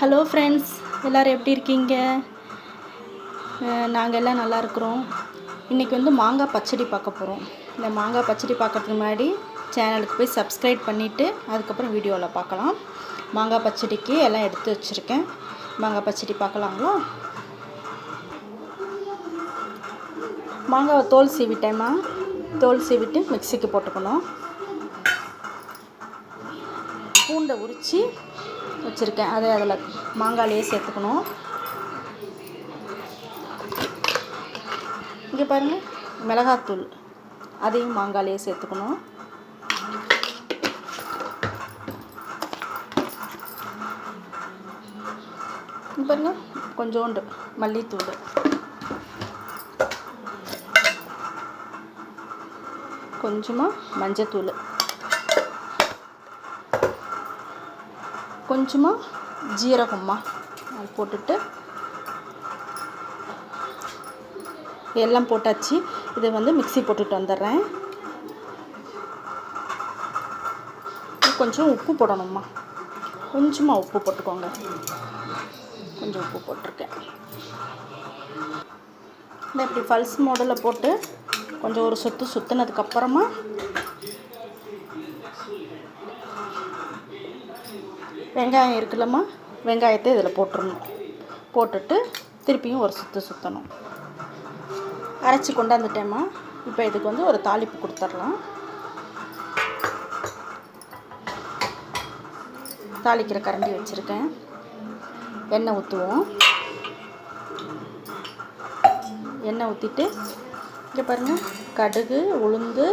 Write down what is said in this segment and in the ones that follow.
Hello friends எல்லோரும் எப்படி இருக்கீங்க? நாங்கள் எல்லாம் நல்லா இருக்கிறோம். இன்றைக்கி வந்து மாங்காய் பச்சடி பார்க்க போகிறோம் இந்த மாங்காய் பச்சடி பார்க்கறதுக்கு முன்னாடி சேனலுக்கு போய் சப்ஸ்கிரைப் பண்ணிவிட்டு அதுக்கப்புறம் வீடியோவில் பார்க்கலாம். மாங்காய் பச்சடிக்கு எல்லாம் எடுத்து வச்சுருக்கேன். மாங்காய் பச்சடி பார்க்கலாங்களா? மாங்காவை தோல் சீவிட்டேம்மா. தோல் சீவிட்டு மிக்சிக்கு போட்டுக்கணும். பூண்டை உரித்து வச்சுருக்கேன். அதை அதில் மாங்காயிலே சேர்த்துக்கணும். இங்கே பாருங்கள் மிளகாத்தூள். அதையும் மாங்காயிலே சேர்த்துக்கணும். பாருங்க கொஞ்சோண்டு மல்லித்தூள். கொஞ்சமாக மஞ்சத்தூள். கொஞ்சமாக ஜீரகம்மா அது போட்டுட்டு எல்லாம் போட்டாச்சு. இதை வந்து மிக்ஸி போட்டுட்டு வந்துடுறேன். கொஞ்சம் உப்பு போடணும்மா. கொஞ்சமாக உப்பு போட்டுக்கோங்க. கொஞ்சம் உப்பு போட்டிருக்கேன். இந்த இப்படி ஃபல்ஸ் மாடலில் போட்டு கொஞ்சம் ஒரு சுற்று சுற்றுனதுக்கப்புறமா வெங்காயம் இருக்குல்லம்மா வெங்காயத்தை இதில் போட்டுடணும் போட்டுட்டு திருப்பியும் ஒரு சுற்று சுற்றணும் அரைச்சி கொண்டாந்துட்டேம்மா. இப்போ இதுக்கு வந்து ஒரு தாளிப்பு கொடுத்துடலாம். தாளிக்கிற கரண்டி வச்சுருக்கேன். எண்ணெய் ஊற்றுவோம். எண்ணெய் ஊற்றிட்டு இங்கே பாருங்கள் கடுகு உளுந்து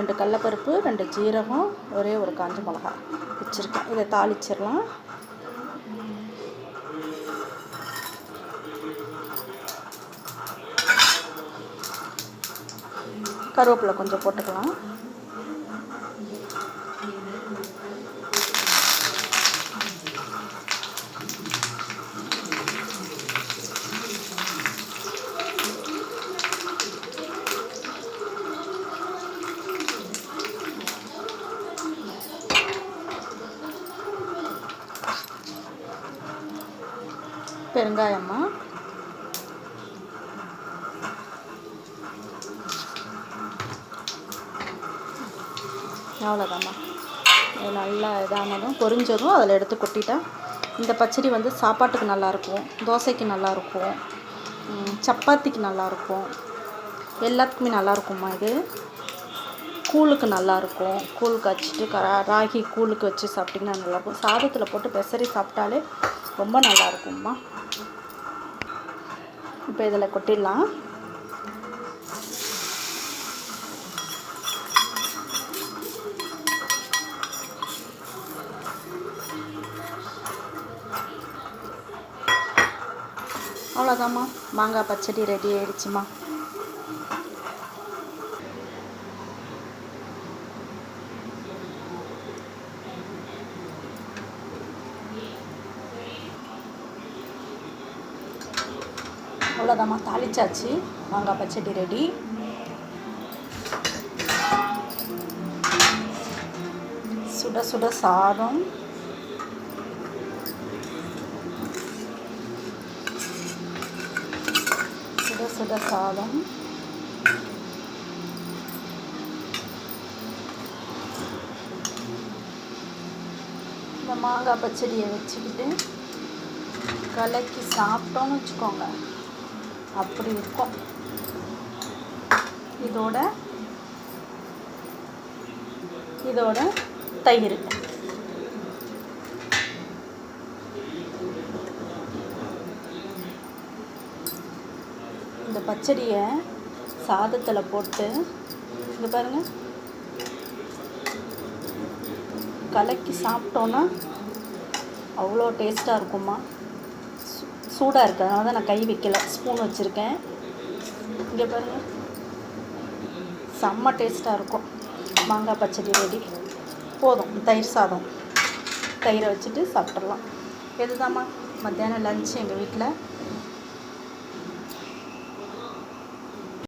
ரெண்டு கடலப்பருப்பு ரெண்டு ஜீரகம் ஒரே ஒரு காஞ்ச மிளகா வச்சுருக்கேன். இதை தாளிச்சிடலாம். கருவேப்பிலை கொஞ்சம் போட்டுக்கலாம். பெருங்காயம்மா அவ்வளோதாம்மா நல்லா இதானதும் பொரிஞ்சதும் அதில் எடுத்து கொட்டிட்டா இந்த பச்சடி வந்து சாப்பாட்டுக்கு நல்லாயிருக்கும் தோசைக்கு நல்லாயிருக்கும் சப்பாத்திக்கு நல்லாயிருக்கும் எல்லாத்துக்குமே நல்லாயிருக்கும்மா இது. கூழுக்கு நல்லாயிருக்கும் கூழ் காய்ச்சிட்டு க ராகி கூழுக்கு வச்சு சாப்பிட்டிங்கன்னா நல்லாயிருக்கும் சாதத்தில் போட்டு பெசரி சாப்பிட்டாலே ரொம்ப நல்லா இருக்கும்மா இப்போ இதில் கொட்டிடலாம். அவ்வளோதாம்மா. மாங்காய் பச்சடி ரெடி ஆயிடுச்சுமா அவ்வளோதாம்மா தாளிச்சாச்சு. மாங்காய் பச்சடி ரெடி. சுட சுட சாதம். சுட சுட சாதம். இந்த மாங்காய் பச்சடியை வச்சுக்கிட்டு கலக்கி சாப்பிட்டோன்னு வச்சுக்கோங்க. அப்படி இருக்கும். இதோட இதோட தயிர். இந்த பச்சடியை சாதத்தில் போட்டு இங்கே பாருங்கள் கலக்கி சாப்பிட்டோன்னா அவ்வளோ டேஸ்ட்டாக இருக்குமா சூடாக இருக்குது. அதனால தான் நான் கை வைக்கல. ஸ்பூன் வச்சுருக்கேன். இங்கே பாருங்கள் செம்ம டேஸ்ட்டாக இருக்கும். மாங்காய் பச்சடி ரெடி போதும். தயிர் சாதம். தயிரை வச்சுட்டு சாப்பிட்றலாம் இதுதாம்மா மத்தியானம் லஞ்ச் எங்கள் வீட்டில்.